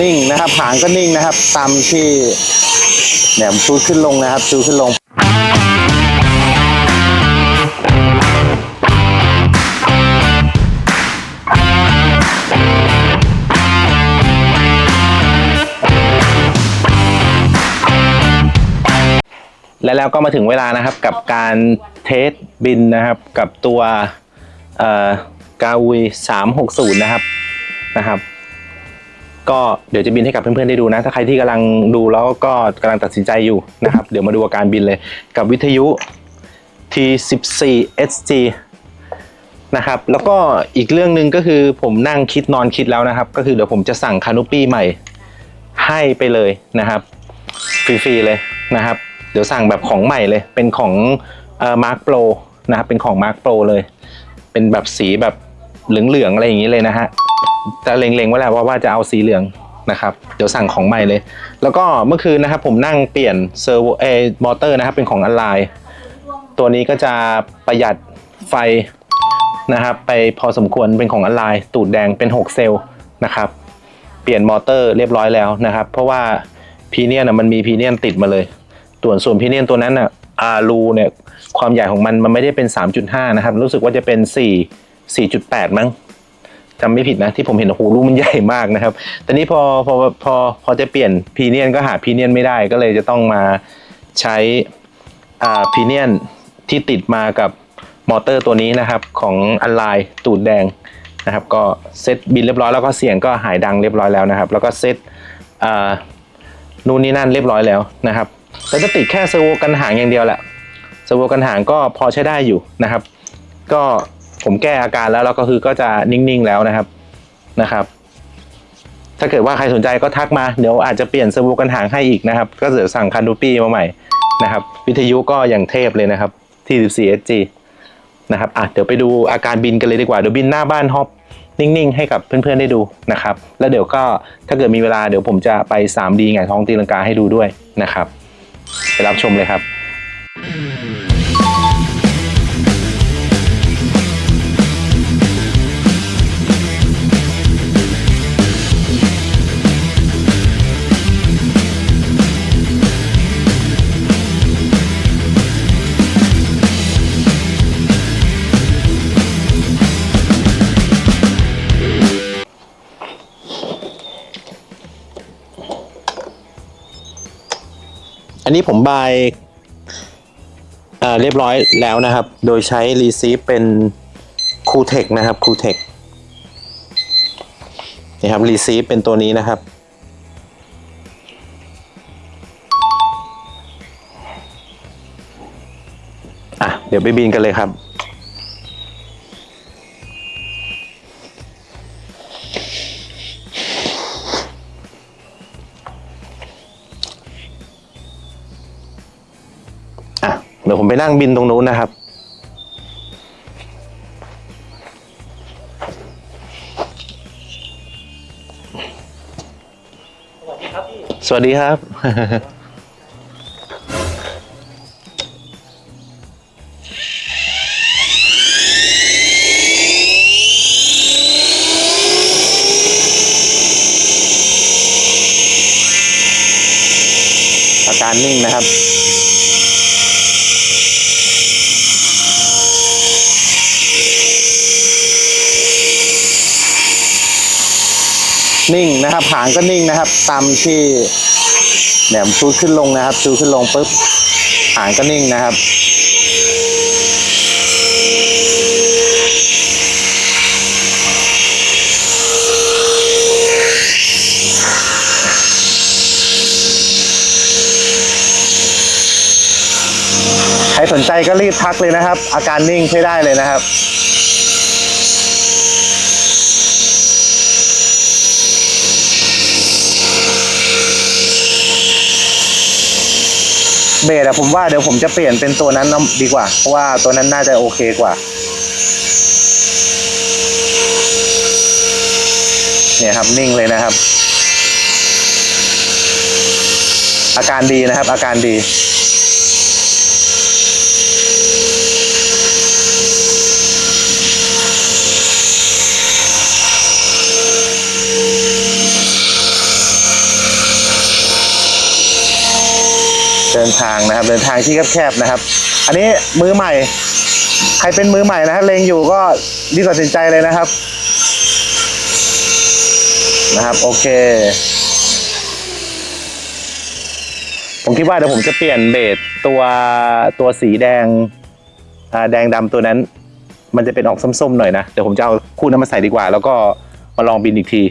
นิ่งนะครับ หางก็นิ่งนะครับ ตามที่เนี่ยชูขึ้นลงนะครับชูขึ้นลงและแล้วก็มาถึงเวลานะครับกับการเทสบินนะครับกับตัวกาวีสามหกศูนย์นะครับนะครับ ก็เดี๋ยวจะบินให้กับเพื่อนๆได้ดูนะ ถ้าใครที่กำลังดูแล้วก็กำลังตัดสินใจอยู่นะครับ เดี๋ยวมาดูอาการบินเลยกับวิทยุ T14 SG นะครับแล้วก็อีกเรื่องหนึ่งก็คือผมนั่งคิดนอนคิดแล้วนะครับ ก็คือเดี๋ยวผมจะสั่งคานุปี้ใหม่ให้ไปเลยนะครับฟรีๆเลยนะครับ เดี๋ยวสั่งแบบของใหม่เลยเป็นของเอ่อมาร์คโปรนะครับเป็นของมาร์คโปรเลย เป็นแบบสีแบบเหลืองๆอะไรอย่างนี้เลยนะฮะ จะเล็งๆไว้แล้วว่าจะเอาสีเหลืองนะครับเดี๋ยวสั่งของใหม่เลย แล้วก็เมื่อคืนนะครับผมนั่งเปลี่ยนเซอร์โวเอมอเตอร์นะครับเป็นของอ l ไลน์ตัวนี้ก็จะประหยัดไฟนะครับไปพอสมควรเป็นของอ l ไลน์ตูดแดงเป็น 6 เซลล์นะครับเปลี่ยนมอเตอร์เรียบร้อยแล้วนะครับ เพราะว่าพีเนียนนะมันมีพีเนียนติดมาเลยส่วนส่วนพีเนียนตัวนั้นอะอารูเนี่ยความใหญ่ของมันมันไม่ได้เป็น 3.5 นะครับ รู้สึกว่าจะเป็น 4 4.8 มั้ง จำไม่ผิดนะที่ผมเห็นโอ้โหรูมันใหญ่มากนะครับแต่นี้พอพอพอพอจะเปลี่ยนพีเนียนก็หาพีเนียนไม่ได้ก็เลยจะต้องมาใช้อ่าพีเนียนที่ติดมากับมอเตอร์ตัวนี้นะครับของอันไลน์ตูดแดงนะครับ ก็เซตบินเรียบร้อยแล้วก็เสียงก็หายดังเรียบร้อยแล้วนะครับ แล้วก็เซตอ่านู่นนี่นั่นเรียบร้อยแล้วนะครับแต่จะติดแค่เซอร์โวกันหางอย่างเดียวแหละเซอร์โวกันหางก็พอใช้ได้อยู่นะครับ ก็ ผมแก้อาการแล้วแล้วก็คือก็จะนิ่งๆแล้วนะครับนะครับ ถ้าเกิดว่าใครสนใจก็ทักมาเดี๋ยวอาจจะเปลี่ยนเซอร์โวกันหางให้อีกนะครับ ก็เดี๋ยวสั่งคันดูปี้มาใหม่นะครับ วิทยุก็อย่างเทพเลยนะครับที่ 14SG นะครับอะเดี๋ยวไปดูอาการบินกันเลยดีกว่าเดี๋ยวบินหน้าบ้านฮอปนิ่งๆ ให้กับเพื่อนๆได้ดูนะครับ แล้วเดี๋ยวก็ถ้าเกิดมีเวลาเดี๋ยวผมจะไป 3D ไงท้องตีลังกาให้ดูด้วยนะครับ ไปรับชมเลยครับ อันนี้ผมบายเรียบร้อยแล้วนะครับ โดยใช้รีซีฟเป็นคูเทคนะครับคูเทคนี่ครับรีซีฟเป็นตัวนี้นะครับ อะ เดี๋ยวไปบินกันเลยครับ ดี๋ยวผมไปนั่งบินตรงนู้นนะครับ สวัสดีครับ อาการนิ่งนะครับ นิ่งนะครับ หางก็นิ่งนะครับตามที่แหนมชูขึ้นลงนะครับ ชูขึ้นลงปุ๊บหางก็นิ่งนะครับใครสนใจก็รีบทักเลยนะครับ อาการนิ่งใช้ได้เลยนะครับ เบสอะผมว่าเดี๋ยวผมจะเปลี่ยนเป็นตัวนั้นนะดีกว่า เพราะว่าตัวนั้นน่าจะโอเคกว่า เนี่ยครับนิ่งเลยนะครับ อาการดีนะครับ อาการดี เดินทางนะครับ เดินทางที่แคบๆนะครับ อันนี้มือใหม่ ใครเป็นมือใหม่นะฮะเลงอยู่ก็รีบตัดสินใจเลยนะครับ นะครับ โอเค ผมคิดว่าเดี๋ยวผมจะเปลี่ยนเบสตัวตัวสีแดงแดงดำตัวนั้น มันจะเป็นออกส้มๆหน่อยนะ เดี๋ยวผมจะเอาคู่นั้นมาใส่ดีกว่า แล้วก็มาลองบินอีกที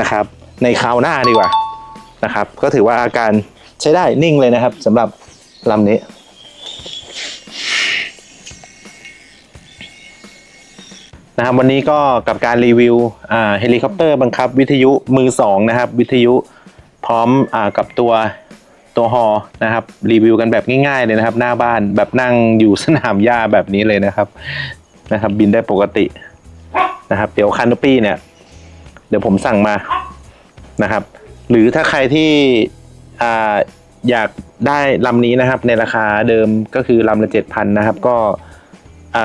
นะครับ ในคราวหน้าดีกว่านะครับ ก็ถือว่าอาการ ใช้ได้นิ่งเลยนะครับสำหรับลำนี้ นะครับวันนี้ก็กับการรีวิวเฮลิคอปเตอร์บังคับวิทยุมือสองนะครับ วิทยุพร้อมอกับตัวตัวฮอนะครับรีวิวกันแบบง่ายๆเลยนะครับ หน้าบ้านแบบนั่งอยู่สนามหญ้าแบบนี้เลยนะครับนะครับ บินได้ปกตินะครับ เดี๋ยวคานโนปี้เนี่ย เดี๋ยวผมสั่งมานะครับ หรือถ้าใครที่ อยากได้ลำนี้นะครับในราคาเดิมก็คือลำละเจ็ดพันนะครับ ก็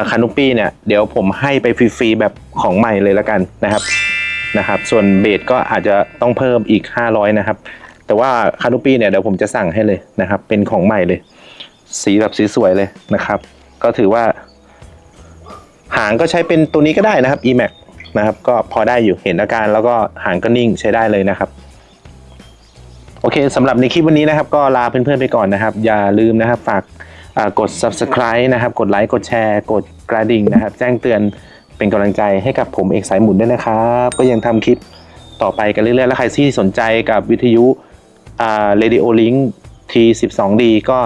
คานุปี้เนี่ยเดี๋ยวผมให้ไปฟรีๆแบบของใหม่เลยละกันนะครับนะครับ ส่วนเบสก็อาจจะต้องเพิ่มอีก 500 นะครับ แต่ว่าคานุปี้เนี่ยเดี๋ยวผมจะสั่งให้เลยนะครับ เป็นของใหม่เลย สีแบบสีสวยเลยนะครับ ก็ถือว่า หางก็ใช้เป็นตัวนี้ก็ได้นะครับ e-max นะครับ ก็พอได้อยู่เห็นอาการแล้วก็หางก็นิ่งใช้ได้เลยนะครับ โอเคสำหรับในคลิปวันนี้นะครับ ก็ลาเพื่อนๆไปก่อนนะครับ อย่าลืมนะครับฝากกด subscribe นะครับ กดไลค์กดแชร์ กดกระดิ่งนะครับ แจ้งเตือนเป็นกำลังใจให้กับผมเอกสายหมุนด้วยนะครับ ก็ยังทำคลิปต่อไปกันเรื่อยๆ แล้วใครที่สนใจกับวิทยุอ่า Radio Link T12D ก็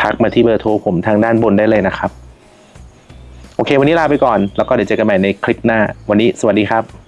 ทักมาที่เบอร์โทรผมทางด้านบนได้เลยนะครับ โอเค วันนี้ลาไปก่อน แล้วก็เดี๋ยวเจอกันใหม่ในคลิปหน้า วันนี้สวัสดีครับ